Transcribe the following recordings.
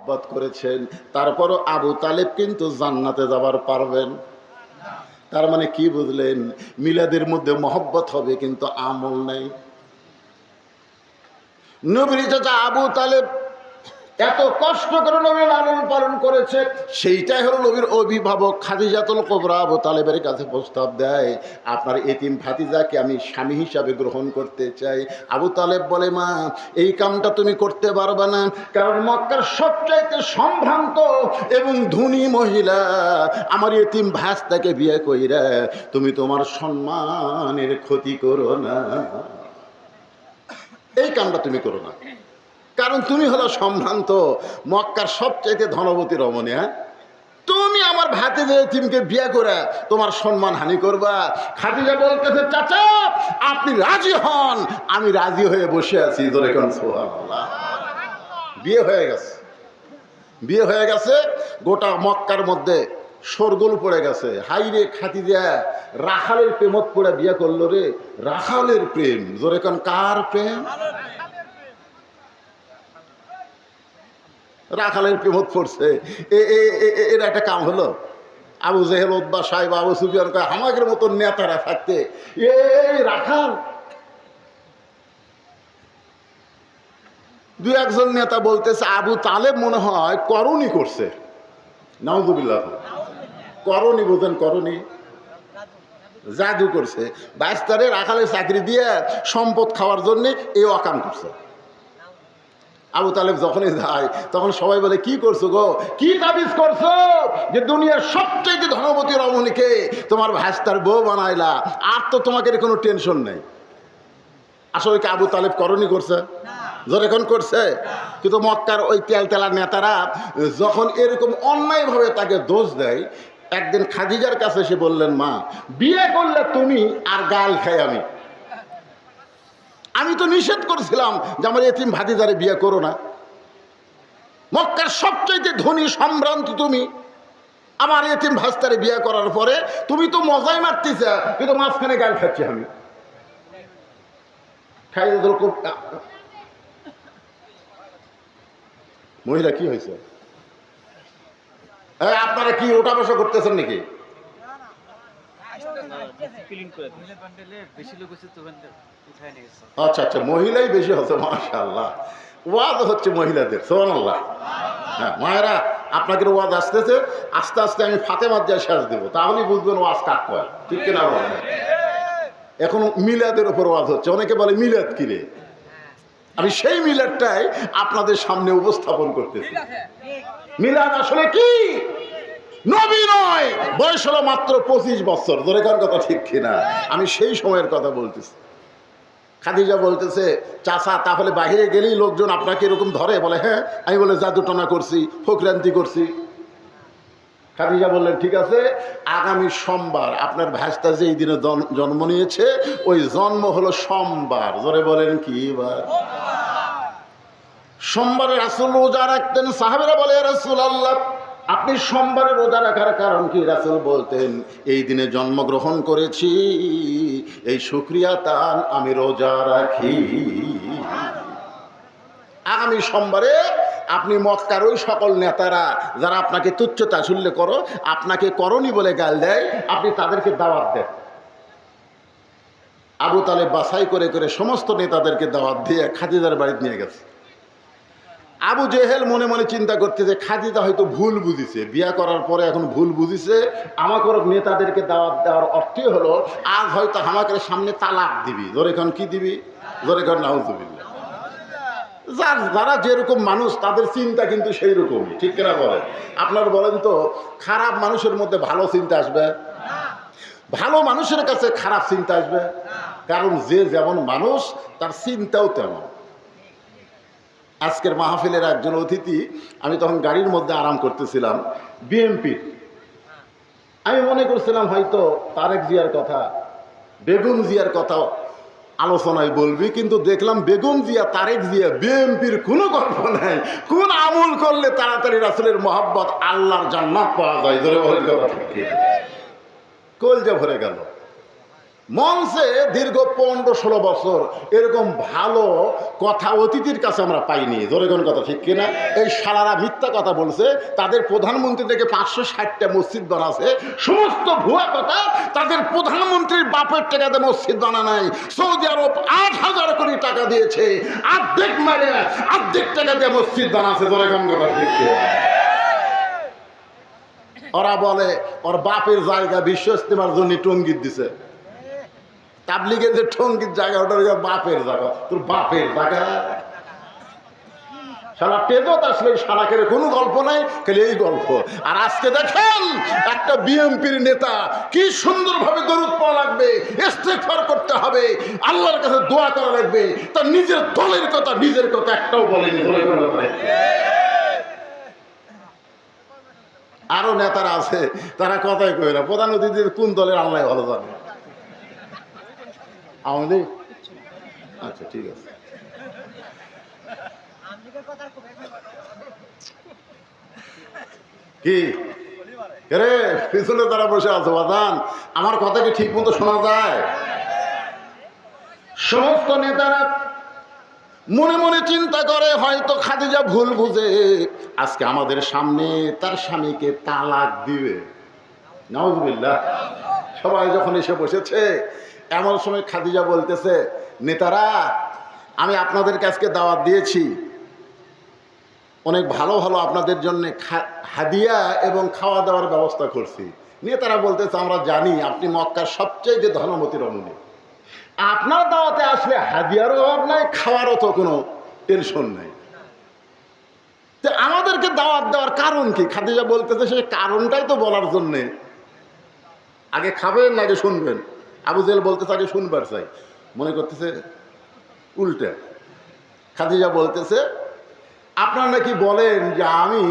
মহব্বত করেছেন। তারপরও আবু তালেব কিন্তু জান্নাতে যাবার পারবেন। তার মানে কি বুঝলেন? মিলাদের মধ্যে মহব্বত হবে কিন্তু আমল নেই। নবীর চাচা আবু তালেব এত কষ্ট করে নবীর লালন পালন করেছে, সেইটাই হলো নবীর অভিভাবক খাদিজাতুল কোবরা আবু তালেবের কাছে প্রস্তাব দেয়, আপনার এতিম ভাতিজাকে আমি স্বামী হিসাবে গ্রহণ করতে চাই। আবু তালেব বলে, মা, এই কামটা তুমি করতে পারবে না, কারণ মক্কার সবচাইতে সম্ভ্রান্ত এবং ধনী মহিলা আমার এতিম ভাস্তাকে বিয়ে কইরা তুমি তোমার সম্মানের ক্ষতি করো না। এই কামটা তুমি করো না। কারণ তুমি হলো সম্ভ্রান্ত, মক্কার সবচাইতে ধনবতী রমণী হ্যাঁ? তুমি আমার ভাতে যে তিমকে বিয়ে করে তোমার সম্মান হানি করবা। খাদিজা বলতেছে, চাচা, আপনি রাজি হন, আমি রাজি হয়ে বসে আছি। বিয়ে হয়ে গেছে। বিয়ে হয়ে গেছে, গোটা মক্কার মধ্যে সরগোল পড়ে গেছে। হাই রে খাতি দেয়া রাখালের প্রেমত পড়ে বিয়ে করল রে। রাখালের প্রেম, জোরে কার প্রেম? রাখালের প্রেমত পড়ছে। এর একটা কাম হলো? আবু জেহেল উদ্বা সাহেব, আবু সুফিয়ান আমাদের মতো নেতারা থাকতে এই রাখাল দু একজন নেতা বলতেছে, আবু তালেব মনে হয় করণী করছে। নাউজুবিল্লাহ। করণী বোঝেন, করণী। জাদু করছে। বাইস্তারে রাখালের চাকরি দিয়ে সম্পদ খাওয়ার জন্য এই অকাম করছে। আবু তালেব যখনই যায় তখন সবাই বলে কি করছ গো? কি তাবিজ করছ? যে দুনিয়ার সবচেয়ে ধনবতী রমণীকে তোমার ভাস্তার বউ বানাইলা আর তো তোমাকে কোনো টেনশন নেই। আসলে কি আবু তালেব করণী করছে? যখন করছে? কিন্তু মক্কার ওই তেল তেলা নেতারা যখন এরকম অন্যায়ভাবে তাকে দোষ দেয় একদিন খাদিজার কাছে এসে বললেন মা বিয়ে করলে তুমি আর গাল খাই আমি। আমি তো নিষেধ করছিলাম যে আমার এতিম ভাতিজারে বিয়ে করো না। মক্কার সবচাইতে ধনী সম্ভ্রান্ত তুমি। আমার এতিম ভাস্তারে বিয়ে করার পরে তুমি তো মজাই মারতেছ, কিন্তু মাঝখানে গাল খাচ্ছি আমি। মহিলা, কি হয়েছে? আপনারা কি ওটা বসা করতেছেন নাকি ক্লিন করে দিন প্যান্ডেলে বেশি লোক হচ্ছে তো উঠায় নিয়ে গেছে আচ্ছা আচ্ছা মহিলাই বেশি হচ্ছে মাশাল্লাহ ওয়াজ হচ্ছে মহিলাদের সোহান আল্লাহ হ্যাঁ মায়েরা আপনাকে ওয়াজ আসতেছে আস্তে আস্তে আমি ফাতে মাজ্জায় শেষ দেবো তাহলেই বুঝবেন ওয়াজ কাক কয় ঠিক কিনা বলেন? এখন মিলাদের ওপর ওয়াজ হচ্ছে অনেকে বলে মিলাদ কিরে আমি সেই মিলাদটাই আপনাদের সামনে উপস্থাপন করতেছি। মিলাদ আসলে কি? নবী নয়। বয়স হলো মাত্র পঁচিশ বছর। ধরে কার কথা ঠিক কিনা? আমি সেই সময়ের কথা বলতেছি। খাদিজা বলতেছে চাষা তাহলে বাইরে গেলেই লোকজন আপনাকে এরকম ধরে? বলে হ্যাঁ আমি বলে, জাদুটনা করছি, ফকরান্তি করছি। খাদিজা বললেন, ঠিক আছে, আগামী সোমবার আপনার ভাস্তা যে এই দিনে জন- জন্ম নিয়েছে, ওই জন্ম হলো সোমবার। জোরে বলেন কি বার সোমবারে রাসুল রোজা রাখতেন, সাহাবেরা বলে রাসুল আল্লাহ আপনি সোমবারে রোজা রাখার কারণ কি? রাসুল বলতেন, এই দিনে জন্মগ্রহণ করেছি, এই শুক্রিয়া তান আমি রোজা রাখি। আগামী সোমবারে আপনি মক্কার ওই সকল নেতারা, যারা আপনাকে তুচ্ছ তাছুল্য করো, আপনাকে করনি বলে গাল দেয়, আপনি তাদেরকে দাওয়াত দেন। আবু তালে বাছাই করে করে সমস্ত নেতাদেরকে দাওয়াত দিয়ে খাদিজার বাড়িতে নিয়ে গেছে। আবু জেহেল মনে মনে চিন্তা করতে যে খাদিজা হয়তো ভুল বুঝিছে, বিয়া করার পরে এখন ভুল বুঝিছে, আমাকে নেতাদেরকে দাওয়াত দেওয়ার অর্থই হলো, আজ হয়তো আমাকে সামনে তালাক দিবি। জোরে খান কি দিবি? জোরে খান নাউজুবিল্লা যার, যারা যেরকম মানুষ, তাদের চিন্তা কিন্তু সেই রকমই ঠিক কিনা বলেন? আপনার বলেন তো, খারাপ মানুষের মধ্যে ভালো চিন্তা আসবে? ভালো মানুষের কাছে খারাপ চিন্তা আসবে? কারণ যে যেমন মানুষ, তার চিন্তাও তেমন। আজকের মাহফিলের একজন অতিথি, আমি তখন গাড়ির মধ্যে আরাম করতেছিলাম। বিএমপি আমি মনে করছিলাম হয়তো তারেক জিয়ার কথা, বেগম জিয়ার কথা আলোচনায় বলবি, কিন্তু দেখলাম বেগম জিয়া, তারেক জিয়া বিএমপির কোনো গল্প নাই। কোন আমল করলে তাড়াতাড়ি রাসুলের মোহাব্বত আল্লাহর জান্নাত পাওয়া যায়? ধরে? কলজা ভরে গেল। মঞ্চে দীর্ঘ পনেরো ষোলো বছর এরকম ভালো কথা অতিথির কাছে আমরা পাইনি। জোরেগন কথা ঠিক কিনা? এই সালারা মিথ্যা কথা বলছে, তাদের প্রধানমন্ত্রী থেকে পাঁচশো ষাটটা মসজিদ বানাছে। সমস্ত ভুয়া কথা তাদের প্রধানমন্ত্রীর বাপের টাকাতে মসজিদ বানা নাই। সৌদি আরব আট হাজার কোটি টাকা দিয়েছে। অর্ধেক মারে অর্ধেক টাকা দিয়ে মসজিদ বানাছে জোরেগন কথা ঠিক কিনা? ওরা বলে, ওর বাপের জায়গা বিশ্ব ইস্তেমার জন্য টঙ্গিত দিছে। তাবলিগের যে টঙ্গির জায়গা, ওটা বাপের জায়গা। তোর বাপের জায়গা। সারা টেজত আসলে সারাকের কোনো গল্প নাই, খালি এই গল্প। আর আজকে দেখেন, একটা বিএমপির নেতা কি সুন্দরভাবে দরুদ পাওয়া লাগবে, ইস্তেগফার করতে হবে, আল্লাহর কাছে দোয়া করা লাগবে, তার নিজের দলের কথা, নিজের কথা একটাও বলেনি। আরও নেতারা আছে, তারা কথাই কই না, প্রধান অতিথির কোন দলের আল্লাহ ভালো জানে? আমাদের? আচ্ছা ঠিক আছে। কি? রে? পিছনে তারা বসে আছে, বাদান। আমার কথা কি ঠিক মতো শোনা যায়? সমস্ত নেতারা মনে মনে চিন্তা করে, হয়তো খাদিজা ভুল বুঝে। আজকে আমাদের সামনে তার স্বামীকে তালাক দিবে। নজবিল্লা সবাই যখন এসে বসেছে এমন সময় খাদিজা বলতেছে, নেতারা, আমি আপনাদেরকে আজকে দাওয়াত দিয়েছি। অনেক ভালো ভালো আপনাদের জন্য হাদিয়া এবং খাওয়া দাওয়ার ব্যবস্থা করছি। নেতারা বলতেছে, আমরা জানি আপনি মক্কার সবচেয়ে যে ধনমতি রমণী আপনার দাওয়াতে আসলে হাদিয়ারও অভাব নাই, খাওয়ারও তো কোনো টেনশন নাই। তো আমাদেরকে দাওয়াত দেওয়ার কারণ কি? খাদিজা বলতেছে, সে কারণটাই তো বলার জন্যে। আগে খাবেন আগে শুনবেন। আবু জেল বলতেছে, আগে শুনবার চাই। মনে করতেছে, উল্টে। খাদিজা বলতেছে, আপনারা নাকি বলেন যে আমি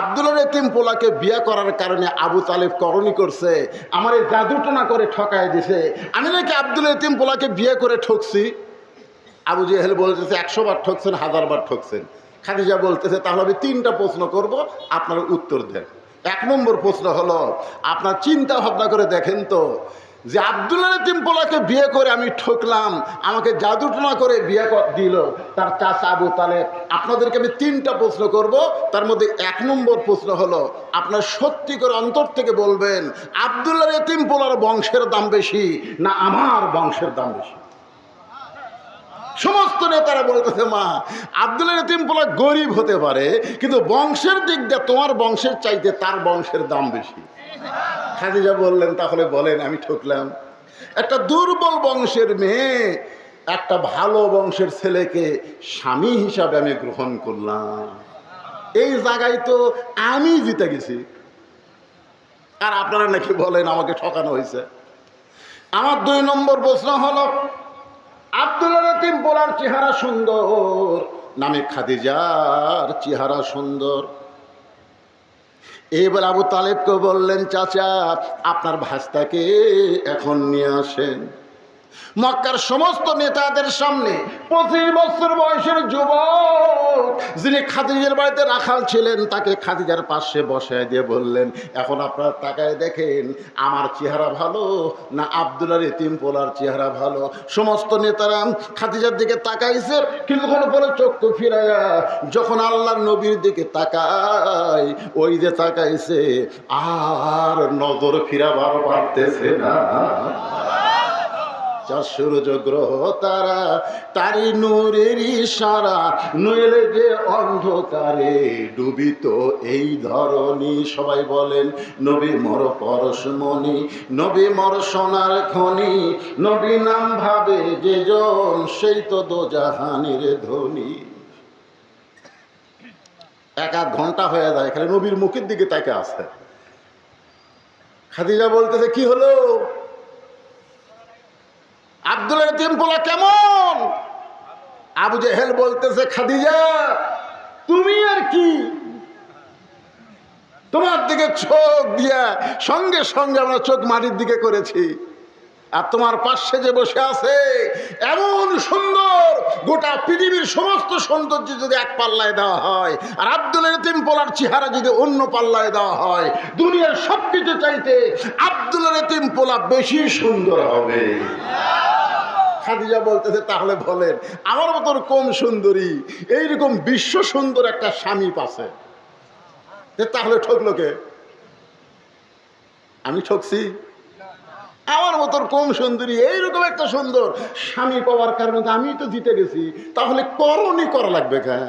আব্দুল এতিম পোলাকে বিয়ে করার কারণে আবু তালেব করণী করছে, আমার এই জাদুটনা করে ঠকায় দিছে, আমি নাকি আব্দুল এতিম পোলাকে বিয়ে করে ঠকছি? আবু জেহেল বলতেছে, একশো বার ঠকছেন, হাজার বার ঠকছেন। খাদিজা বলতেছে, তাহলে আমি তিনটা প্রশ্ন করব, আপনার উত্তর দেন। এক নম্বর প্রশ্ন হলো, আপনার চিন্তা ভাবনা করে দেখেন তো যে আবদুল্লা তিম্পলাকে পোলাকে বিয়ে করে আমি ঠকলাম, আমাকে জাদুটনা করে বিয়ে দিল। তার চাচা আবু তালে আপনাদেরকে আমি তিনটা প্রশ্ন করব। তার মধ্যে এক নম্বর প্রশ্ন হলো, আপনার সত্যি করে অন্তর থেকে বলবেন, আবদুল্লাহ তিম্পলার পোলার বংশের দাম বেশি না আমার বংশের দাম বেশি? সমস্ত নেতারা বলতেছে, মা, আব্দুল এতিম পোলা গরিব হতে পারে, কিন্তু বংশের দিক দিয়ে তোমার বংশের চাইতে তার বংশের দাম বেশি। খাদিজা বললেন, তাহলে বলেন, আমি ঠকলাম। একটা দুর্বল বংশের মেয়ে, একটা ভালো বংশের ছেলেকে স্বামী হিসাবে আমি গ্রহণ করলাম। এই জায়গায় তো আমি জিতে গেছি। আর আপনারা নাকি বলেন, আমাকে ঠকানো হয়েছে। আমার দুই নম্বর প্রশ্ন হলো আব্দুল রতিম বলার চেহারা সুন্দর, নামে খাদিজার চেহারা সুন্দর। এবার আবু তালেবকে বললেন, চাচা, আপনার ভাস্তাকে এখন নিয়ে আসেন। মক্কার সমস্ত নেতাদের সামনে পঁচিশ বছর বয়সের যুবক, যিনি খাদিজার বাড়িতে রাখাল ছিলেন, তাকে খাদিজার পাশে বসায় দিয়ে বললেন, এখন আপনারা তাকায় দেখেন, আমার চেহারা ভালো না আবদুল্লার এতিম পোলার চেহারা ভালো? সমস্ত নেতারা খাদিজার দিকে তাকাইছে, কিছুক্ষণ পরে চক্ষু ফিরাইয়া যখন আল্লাহর নবীর দিকে তাকায়, ওই যে তাকাইছে, আর নজর ফিরাবার পারতেছে না। চার সূর্য গ্রহ তারা তারি নূরের ইশারা, নইলে যে অন্ধকারে ডুবিত এই ধরনী সবাই বলেন, নবী মর পরশমণি, নবী মর সোনার খনি, নবী নাম ভাবে যে জন, সেই তো দোজাহানের ধ্বনি এক আধ ঘণ্টা হয়ে যায়, খালি নবীর মুখের দিকে তাকে আসে খাদিজা বলতেছে, কি হলো? আব্দুল টেম্পোলা কেমন? আবু জেহেল বলতেছে, খাদিজা, তুমি আর কি? তোমার দিকে চোখ দিয়া, সঙ্গে সঙ্গে আমরা চোখ মাটির দিকে করেছি। আর তোমার পাশে যে বসে আছে, এমন সুন্দর গোটা পৃথিবীর সমস্ত সৌন্দর্য যদি এক পাল্লায় দেওয়া হয়, আর আব্দুল আব্দুলের তিমপোলার চেহারা যদি অন্য পাল্লায় দেওয়া হয়, দুনিয়ার সব কিছু চাইতে আব্দুলের তিমপোলা বেশি সুন্দর হবে। খাদিজা বলতেছে, তাহলে বলেন, আমার মতন কম সুন্দরী, এইরকম বিশ্ব সুন্দর একটা স্বামী পাশে তাহলে ঠকলো কে? আমি ঠকছি? আমার মতন কম সুন্দরী, এইরকম একটা সুন্দর স্বামী পাওয়ার কারণে আমি তো জিতে গেছি। তাহলে করণই করা লাগবে কেন?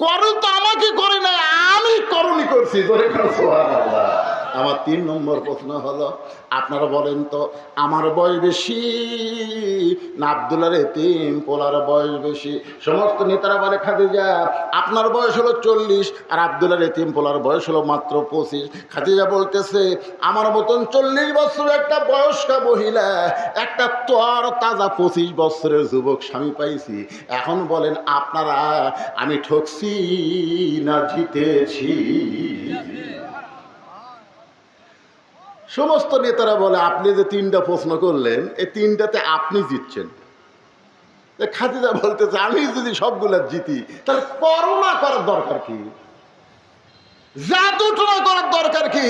করণ তো আমাকে করে না আমি করণই করছি। আমার তিন নম্বর প্রশ্ন হলো, আপনারা বলেন তো, আমার বয়স বেশি না আবদুল্লার এতিম, পোলার বয়স বেশি? সমস্ত নেতারা বলে, খাদিজা, আপনার বয়স হলো চল্লিশ, আর আবদুল্লার এতিম, পোলার বয়স হলো মাত্র পঁচিশ। খাদিজা বলতেছে, আমার মতন চল্লিশ বছর একটা বয়স্কা মহিলা, একটা তর তাজা পঁচিশ বছরের যুবক স্বামী পাইছি। এখন বলেন, আপনারা, আমি ঠকছি না, জিতেছি? সমস্ত নেতারা বলে, আপনি যে তিনটা প্রশ্ন করলেন, এই তিনটাতে আপনি জিতছেন। খাদিজা বলতেছে, আমি যদি সবগুলা জিতি, তাহলে করোনা করার দরকার কি? জাদুটনা করার দরকার কি?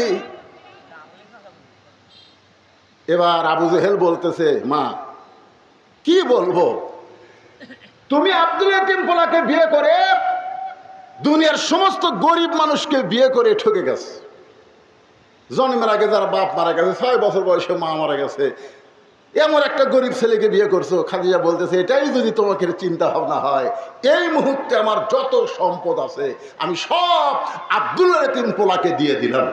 এবার আবু জেহেল বলতেছে, মা, কি বলব? তুমি আব্দুল ইতিম পোলাকে বিয়ে করে, দুনিয়ার সমস্ত গরিব মানুষকে বিয়ে করে ঠকে গেছে। জন্মের গেছে আর বাপ মারা গেছে, ছয় বছর বয়সে মা মারা গেছে। এমন একটা গরিব ছেলেকে বিয়ে করছ, খাদিজা বলতেছে, এটাই যদি তোমাকে চিন্তা ভাবনা হয়, এই মুহূর্তে আমার যত সম্পদ আছে, আমি সব আব্দুল্লাহ তিন পোলাকে দিয়ে দিলাম।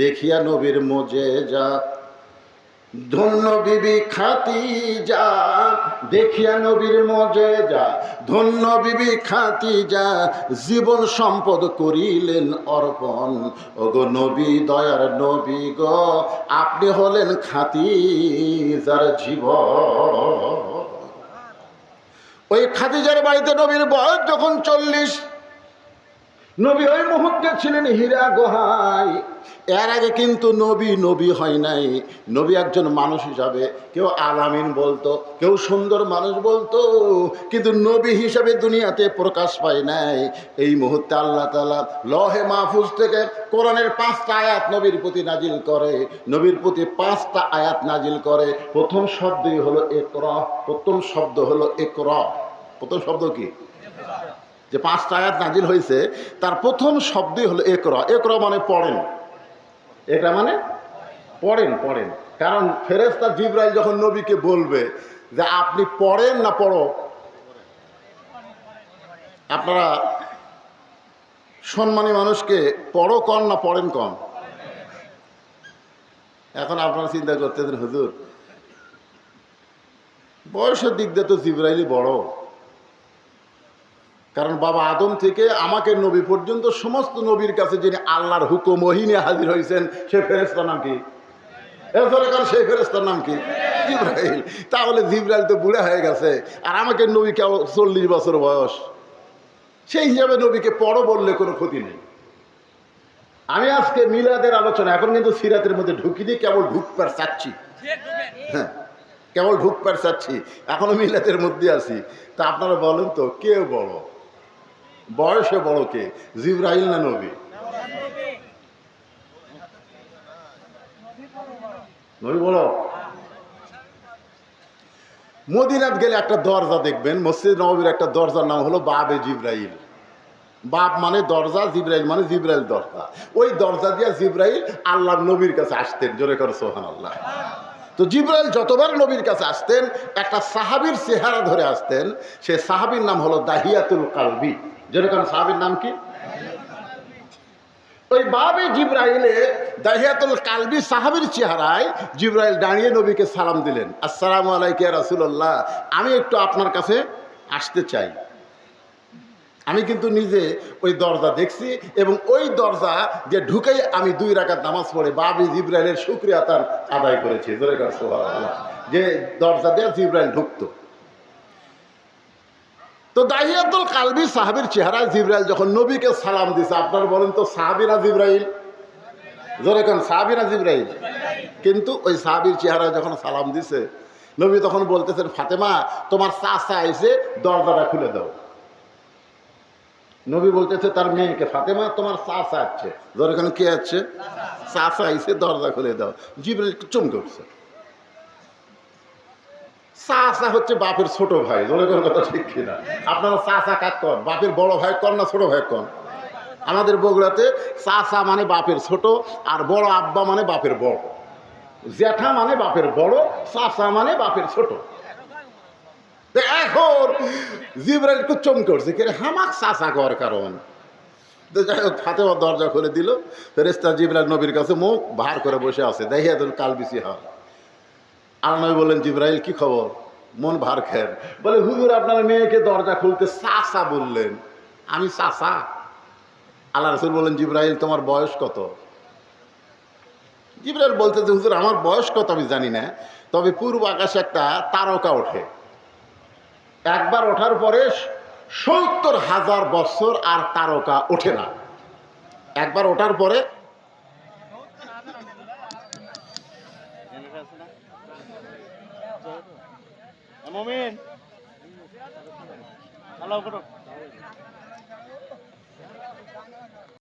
দেখিয়া নবীর মজে যা ধন্য বিবি খাতি যা দেখিয়া নবীর মজে যা ধন্য বিবি খাতি যা জীবন সম্পদ করিলেন অর্পণ। ওগো নবী, দয়ার নবী গো, আপনি হলেন খাতি যার জীব ওই খাদিজার বাড়িতে নবীর বয়স যখন চল্লিশ নবী ওই মুহূর্তে ছিলেন হীরা গোহাই এর আগে কিন্তু নবী নবী হয় নাই। নবী একজন মানুষ হিসাবে কেউ আলামিন বলতো, কেউ সুন্দর মানুষ বলতো, কিন্তু নবী হিসাবে দুনিয়াতে প্রকাশ পায় নাই। এই মুহূর্তে আল্লাহ তালা লহে মাহফুজ থেকে কোরআনের পাঁচটা আয়াত নবীর প্রতি নাজিল করে। নবীর প্রতি পাঁচটা আয়াত নাজিল করে। প্রথম শব্দই হলো একর প্রথম শব্দ হলো একর প্রথম শব্দ কি? যে পাঁচটা আয়াত নাজিল হয়েছে, তার প্রথম শব্দই হলো একরা। একরা মানে পড়েন। একরা মানে পড়েন পড়েন। কারণ ফেরেস্তা জিব্রাইল যখন নবীকে বলবে যে আপনি পড়েন না পড়ো, আপনারা সম্মানী মানুষকে পড়ো কন না পড়েন কন? এখন আপনারা চিন্তা করতেছেন, হুজুর, বয়সের দিক দিয়ে তো জিব্রাইলই বড়। কারণ বাবা আদম থেকে আমাকে নবী পর্যন্ত সমস্ত নবীর কাছে যিনি আল্লাহর হুকুম ওহিনে হাজির হয়েছেন সে ফেরেস্তার নাম কি? এরপরে কারণ সেই ফেরেস্তার নাম কি? জিব্রাইল। তাহলে জিব্রাইল তো বুড়ে হয়ে গেছে। আর আমাকে নবী কেবল চল্লিশ বছর বয়স। সেই হিসাবে নবীকে পড়ো বললে কোনো ক্ষতি নেই। আমি আজকে মিলাদের আলোচনা, এখন কিন্তু সিরাতের মধ্যে ঢুকি দিয়ে কেবল ঢুকবার চাচ্ছি। হ্যাঁ কেবল ঢুকবার চাচ্ছি। এখনও মিলাদের মধ্যে আছি। তা আপনারা বলেন তো, কে বড়? বয়সে বড় কে? জিব্রাইল না নবী? নবী বলো। মদিনাত গেলে একটা দরজা দেখবেন, মসজিদ নবীর একটা দরজার নাম হলো বাবে জিব্রাইল। বাপ মানে দরজা, জিব্রাইল মানে জিব্রাইল দরজা। ওই দরজা দিয়ে জিব্রাইল আল্লাহ নবীর কাছে আসতেন, জোরে করে সোহান আল্লাহ তো জিব্রাইল যতবার নবীর কাছে আসতেন, একটা সাহাবির চেহারা ধরে আসতেন, সে সাহাবির নাম হলো দাহিয়াতুল কালবি। যেরকম সাহাবির নাম কি? ওই বাবে দাহিয়াতুল কালবি সাহাবির চেহারায় দাঁড়িয়ে নবীকে সালাম দিলেন। আসসালামু রাসুল্লাহ আমি একটু আপনার কাছে আসতে চাই। আমি কিন্তু নিজে ওই দরজা দেখছি এবং ওই দরজা যে ঢুকেই আমি দুই রাকাত নামাজ পড়ে বাবি জিব্রাইলের শুক্রিয়া তার আদায় করেছি। যে দরজা দিয়ে জিব্রাইল ঢুকতো। তো দাহিয়াতুল কালবি সাহাবির চেহারায় জিব্রাইল যখন নবীকে সালাম দিছে, আপনার বলেন তো সাহাবিনা জিব্রাইল? জোরে কোন সাহাবিনা জিব্রাইল? কিন্তু ওই সাহাবির চেহারা যখন সালাম দিছে, নবী তখন বলতেছেন, ফাতেমা, তোমার চাচা এসে দরজাটা খুলে দাও। নবী বলতেছে, তার মেয়েকে, ফাতেমা, তোমার চাচা আছে। ধর এখানে কে আছে? চাচা এসে দরজা খুলে দাও। জিবরাইল চমকে উঠছে। চাচা হচ্ছে বাপের ছোট ভাই। জোরে কোনো কথা ঠিক কিনা? আপনারা চাচা কাক কন? বাপের বড় ভাই কন না ছোট ভাই কন? আমাদের বগুড়াতে চাচা মানে বাপের ছোট আর বড় আব্বা মানে বাপের বড়। জ্যাঠা মানে বাপের বড়, চাচা মানে বাপের ছোট। এখন জিবরাইল একটু চমকে উঠছে কে হামাক চাচা কর কারণ। যাই হোক ফাতেমা দরজা খুলে দিল। ফেরেস্তা জিবরাইল নবীর কাছে মুখ ভার করে বসে আছে। দেখি এখন কাল বিসি হয় আর নবী বললেন, জিব্রাইল, কি খবর? মন ভার খেন বলে, হুজুর, আপনার মেয়েকে দরজা খুলতে চাচা বললেন। আমি চাচা? আল্লাহ রসুল বললেন, জিব্রাইল, তোমার বয়স কত? জিব্রাইল বলতে যে, হুজুর, আমার বয়স কত আমি জানি না, তবে পূর্ব আকাশে একটা তারকা ওঠে। একবার ওঠার পরে সত্তর হাজার বছর আর তারকা ওঠে না। একবার ওঠার পরে মমিন। ভালো করো